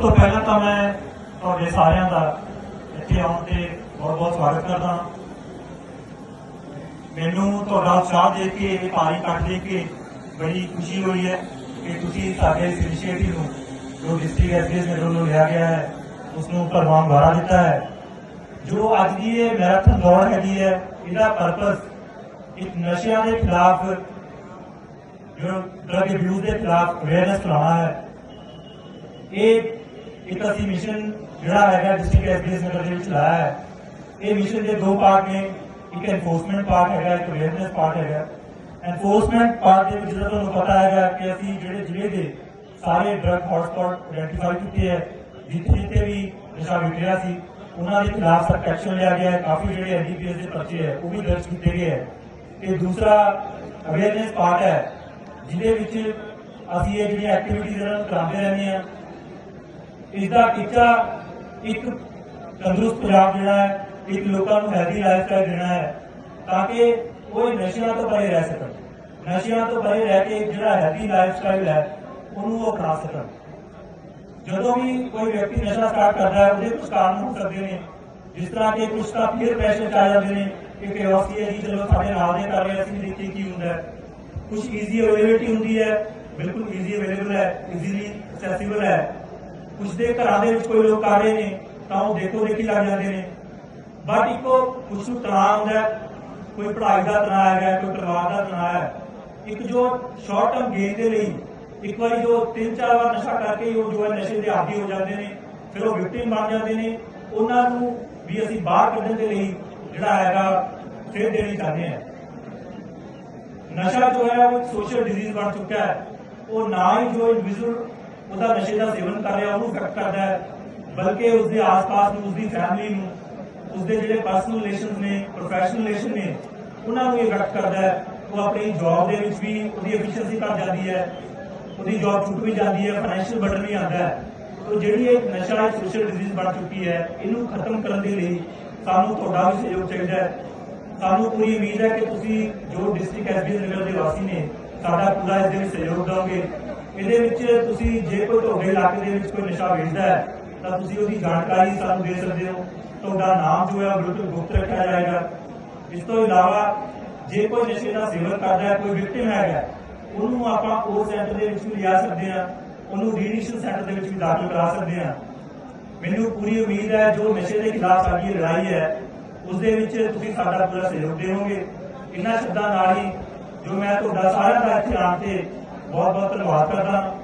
ਸਭ ਤੋਂ ਪਹਿਲਾਂ ਤਾਂ ਮੈਂ ਤੁਹਾਡੇ ਸਾਰਿਆਂ ਦਾ ਇੱਥੇ ਆਉਣ ਤੇ ਬਹੁਤ ਬਹੁਤ ਸਵਾਗਤ ਕਰਦਾ ਮੈਨੂੰ ਤੁਹਾਡਾ ਉਤਸ਼ਾਹ ਦੇ ਕੇ, ਇਹ ਭਾਰੀ ਇਕੱਠ ਦੇਖ ਕੇ ਬੜੀ ਖੁਸ਼ੀ ਹੋਈ ਹੈ ਕਿ ਤੁਸੀਂ ਸਾਡੇ ਇਸ ਇਨੀਸ਼ੀਏਟਿਵ ਨੂੰ, ਜੋ ਡਿਸਟ੍ਰਿਕਟ ਐਸਡੀਐਸ ਮੇਰੇ ਵੱਲੋਂ ਲਿਆ ਗਿਆ ਹੈ ਉਸ ਨੂੰ ਪ੍ਰਵਾਨ ਵਾਰਾ ਦਿੱਤਾ ਹੈ। ਜੋ ਅੱਜ ਦੀ ਇਹ ਮੈਰਾਥਨ ਦੌੜ ਹੈਗੀ ਹੈ, ਇਹਦਾ ਪਰਪਸ ਇੱਕ ਨਸ਼ਿਆਂ ਦੇ ਖਿਲਾਫ ਜੋ ਡਰਗ ਅਬਿਊਜ਼ ਦੇ ਖਿਲਾਫ ਅਵੇਅਰਨੈਸ ਫੈਲਾਉਣਾ ਹੈ। ਇਹ ਇੱਕ ਅਸੀਂ ਮਿਸ਼ਨ ਜਿਹੜਾ ਹੈਗਾ ਡਿਸਟ੍ਰਿਕਟ ਐਸਡੀਐਸ ਨਗਰ ਦੇ ਵਿੱਚ ਲਾਇਆ ਹੈ। ਇਹ ਮਿਸ਼ਨ ਦੇ ਦੋ ਪਾਰਟ ਨੇ। ਇੱਕ ਐਨਫੋਰਸਮੈਂਟ ਪਾਰਟ ਹੈਗਾ, ਇੱਕ ਅਵੇਅਰਨੈਸ ਪਾਰਟ ਹੈਗਾ। ਐਨਫੋਰਸਮੈਂਟ ਪਾਰਟ ਦੇ ਵਿੱਚ ਜਿਹੜਾ ਤੁਹਾਨੂੰ ਪਤਾ ਹੈਗਾ ਕਿ ਅਸੀਂ ਜਿਹੜੇ ਜ਼ਿਲ੍ਹੇ ਦੇ ਸਾਰੇ ਡਰਗ ਹੌਟਸਪੌਟ ਆਇਡੈਂਟੀਫਾਈ ਕੀਤੇ ਹੈ, ਜਿੱਥੇ ਜਿੱਥੇ ਵੀ ਨਸ਼ਾ ਵਿਕਰਿਆ ਸੀ, ਉਹਨਾਂ ਦੇ ਖਿਲਾਫ ਸਖਤ ਐਕਸ਼ਨ ਲਿਆ ਗਿਆ ਹੈ। ਕਾਫੀ ਜਿਹੜੇ ਐਨਡੀਪੀਐਸ ਦੇ ਪਰਚੇ ਹੈ, ਉਹ ਵੀ ਦਰਜ ਕੀਤੇ ਗਏ ਹੈ। ਤੇ ਦੂਸਰਾ ਅਵੇਅਰਨੈਸ ਪਾਰਟ ਹੈ, ਜਿਹਦੇ ਵਿੱਚ ਅਸੀਂ ਇਹ ਜਿਹੜੀਆਂ ਐਕਟੀਵਿਟੀਜ਼ ਇਹਨਾਂ ਨੂੰ ਕਰਾਉਂਦੇ ਰਹਿੰਦੇ ਹਾਂ ਇਸ ਦਾ ਟੀਚਾ ਇੱਕ ਤੰਦਰੁਸਤ ਪੰਜਾਬ ਜਿਹੜਾ ਹੈ, ਇੱਕ ਲੋਕਾਂ ਨੂੰ ਹੈਲਦੀ ਲਾਈਫ ਸਟਾਈਲ ਦੇਣਾ ਹੈ, ਤਾਂ ਕਿ ਉਹ ਨਸ਼ਿਆਂ ਤੋਂ ਪਰੇ ਰਹਿ ਸਕਣ। ਨਸ਼ਿਆਂ ਤੋਂ ਪਰੇ ਰਹਿ ਕੇ ਜਿਹੜਾ ਹੈਲਦੀ ਲਾਈਫ ਸਟਾਈਲ ਹੈ, ਉਹਨੂੰ ਉਹ ਅਪਣਾ ਸਕਣ। ਜਦੋਂ ਵੀ ਕੋਈ ਵਿਅਕਤੀ ਨਸ਼ਾ ਸਟਾਰਟ ਕਰਦਾ ਹੈ, ਉਹਦੇ ਕੁਝ ਕਾਰਨ ਹੋ ਸਕਦੇ ਨੇ। ਜਿਸ ਤਰ੍ਹਾਂ ਕਿ ਕੁਝ ਤਾਂ ਫਿਰ ਪੈਸੇ ਚ ਆ ਜਾਂਦੇ ਨੇ ਕਿ ਕਿਉਰਿਓਸਿਟੀ ਹੈ ਜੀ ਚਲੋ ਸਾਡੇ ਨਾਲ ਦੇ ਕਰ ਰਹੇ ਅਸੀਂ ਦੇਖੀਏ ਕੀ ਹੁੰਦਾ ਹੈ। ਕੁਝ ਈਜ਼ੀ ਅਵੇਲੇਬਿਲਟੀ ਹੁੰਦੀ ਹੈ, ਬਿਲਕੁਲ ਈਜ਼ੀ ਅਵੇਲੇਬਲ ਹੈ ਈਜ਼ੀਲੀ ਐਕਸੈਸਿਬਲ ਹੈ। ਕੁਝ ਦੇ ਘਰਾਂ ਦੇ ਵਿੱਚ ਕੋਈ ਲੋਕ ਆ ਰਹੇ ਨੇ, ਤਾਂ ਉਹ ਦੇਖੋ ਦੇਖੀ ਲੱਗ ਜਾਂਦੇ ਨੇ। ਬਟ ਇੱਕੋ ਕੁਝ ਨੂੰ ਤਣਾਅ ਹੁੰਦਾ ਕੋਈ ਪੜ੍ਹਾਈ ਦਾ ਤਣਾਅ ਹੈਗਾ, ਕੋਈ ਪਰਿਵਾਰ ਦਾ ਤਣਾਅ ਹੈ। ਇੱਕ ਜੋ ਸ਼ਾਰਟ ਟਰਮ ਗੇਨ ਦੇ ਲਈ, ਇੱਕ ਵਾਰੀ ਜੋ ਤਿੰਨ ਚਾਰ ਵਾਰ ਨਸ਼ਾ ਕਰਕੇ ਉਹ ਜੋ ਨਸ਼ੇ ਦੇ ਆਦੀ ਹੋ ਜਾਂਦੇ ਨੇ, ਫਿਰ ਉਹ ਵਿਕਟਿਮ ਬਣ ਜਾਂਦੇ ਨੇ। ਉਹਨਾਂ ਨੂੰ ਵੀ ਅਸੀਂ ਬਾਹਰ ਕੱਢਣ ਦੇ ਲਈ ਜਿਹੜਾ ਹੈਗਾ, ਫਿਰ ਦੇਣੀ ਚਾਹੁੰਦੇ ਹਾਂ। ਨਸ਼ਾ ਜੋ ਹੈ, ਉਹ ਸੋਸ਼ਲ ਡਿਜ਼ੀਜ਼ ਬਣ ਚੁੱਕਾ ਹੈ। ਉਹ ਨਾ ਹੀ ਜੋ ਇੰਡੀਵਿਜੂਅਲ ਉਹਦਾ ਨਸ਼ੇ ਦਾ ਸੇਵਨ ਕਰ ਰਿਹਾ, ਉਹਨੂੰ ਇਫੈਕਟ ਕਰਦਾ ਹੈ। ਬਲਕਿ ਉਸਦੇ ਆਸ-ਪਾਸ ਨੂੰ, ਉਸਦੀ ਫੈਮਿਲੀ ਨੂੰ, ਉਸਦੇ ਜਿਹੜੇ ਪਰਸਨਲ ਰਿਲੇਸ਼ਨਸ ਨੇ ਪ੍ਰੋਫੈਸ਼ਨਲ ਰਿਲੇਸ਼ਨ ਨੇ, ਉਹਨਾਂ ਨੂੰ ਇਫੈਕਟ ਕਰਦਾ ਹੈ। ਉਹ ਆਪਣੀ ਜੌਬ ਦੇ ਵਿੱਚ ਵੀ ਉਹਦੀ ਐਫੀਸ਼ੀਐਂਸੀ ਘਟ ਜਾਂਦੀ ਹੈ, ਉਹਦੀ ਜੌਬ ਛੁੱਟ ਵੀ ਜਾਂਦੀ ਹੈ ਫਾਈਨੈਂਸ਼ੀਅਲ ਬਰਡਨ ਵੀ ਆਉਂਦਾ ਹੈ। ਤੋ ਜਿਹੜੀ ਇਹ ਨਸ਼ਾ ਇੱਕ ਸੋਸ਼ਲ ਡਿਜ਼ੀਜ਼ ਬਣ ਚੁੱਕੀ ਹੈ, ਇਹਨੂੰ ਖਤਮ ਕਰਨ ਦੇ ਲਈ ਸਾਨੂੰ ਤੁਹਾਡਾ ਵੀ ਸਹਿਯੋਗ ਚਾਹੀਦਾ ਹੈ। ਸਾਨੂੰ ਪੂਰੀ ਉਮੀਦ ਹੈ ਕਿ ਤੁਸੀਂ ਜੋ ਡਿਸਟ੍ਰਿਕਟ ਐਸਬੀਐਸ ਨਗਰ ਦੇ ਵਾਸੀ ਨੇ, ਸਾਡਾ ਪੂਰਾ ਇਸ ਦੇ ਵਿੱਚ ਸਹਿਯੋਗ ਦਿਓਗੇ। ਇਹਦੇ ਵਿੱਚ ਤੁਸੀਂ ਜੇ ਕੋਈ ਤੁਹਾਡੇ ਇਲਾਕੇ ਦੇ ਵਿੱਚ ਕੋਈ ਨਸ਼ਾ ਵੇਚਦਾ ਹੈ, ਤਾਂ ਤੁਸੀਂ ਉਹਦੀ ਜਾਣਕਾਰੀ ਸਾਨੂੰ ਦੇ ਸਕਦੇ ਹੋ। ਤੁਹਾਡਾ ਨਾਮ ਜੋ ਹੈ ਉਹ ਬਿਲਕੁਲ ਗੁਪਤ ਰੱਖਿਆ ਜਾਏਗਾ। ਇਸ ਤੋਂ ਇਲਾਵਾ ਜੇ ਕੋਈ ਨਸ਼ੇ ਦਾ ਸੇਵਨ ਕਰਦਾ ਹੈ, ਕੋਈ ਵਿਕਟਿਮ ਹੈਗਾ ਉਹਨੂੰ ਆਪਾਂ ਉਹ ਸੈਂਟਰ ਦੇ ਵਿੱਚ ਵੀ ਲਿਆ ਸਕਦੇ ਹਾਂ। ਉਹਨੂੰ ਰੀਇਨਿਸ਼ੀਅਲ ਸੈਂਟਰ ਦੇ ਵਿੱਚ ਵੀ ਦਾਖਲ ਕਰਾ ਸਕਦੇ ਹਾਂ। ਮੈਨੂੰ ਪੂਰੀ ਉਮੀਦ ਹੈ, ਜੋ ਨਸ਼ੇ ਦੇ ਖਿਲਾਫ ਸਾਡੀ ਲੜਾਈ ਹੈ ਉਸ ਦੇ ਵਿੱਚ ਤੁਸੀਂ ਸਾਡਾ ਪੂਰਾ ਸਹਿਯੋਗ ਦੇਵੋਗੇ। ਇਹਨਾਂ ਸ਼ਬਦਾਂ ਨਾਲ ਹੀ ਜੋ ਮੈਂ ਤੁਹਾਡਾ ਸਾਰਿਆਂ ਦਾ ਇੱਥੇ ਆਉਣ ਤੇ ਬਹੁਤ ਬਹੁਤ ਧੰਨਵਾਦ ਕਰਦਾ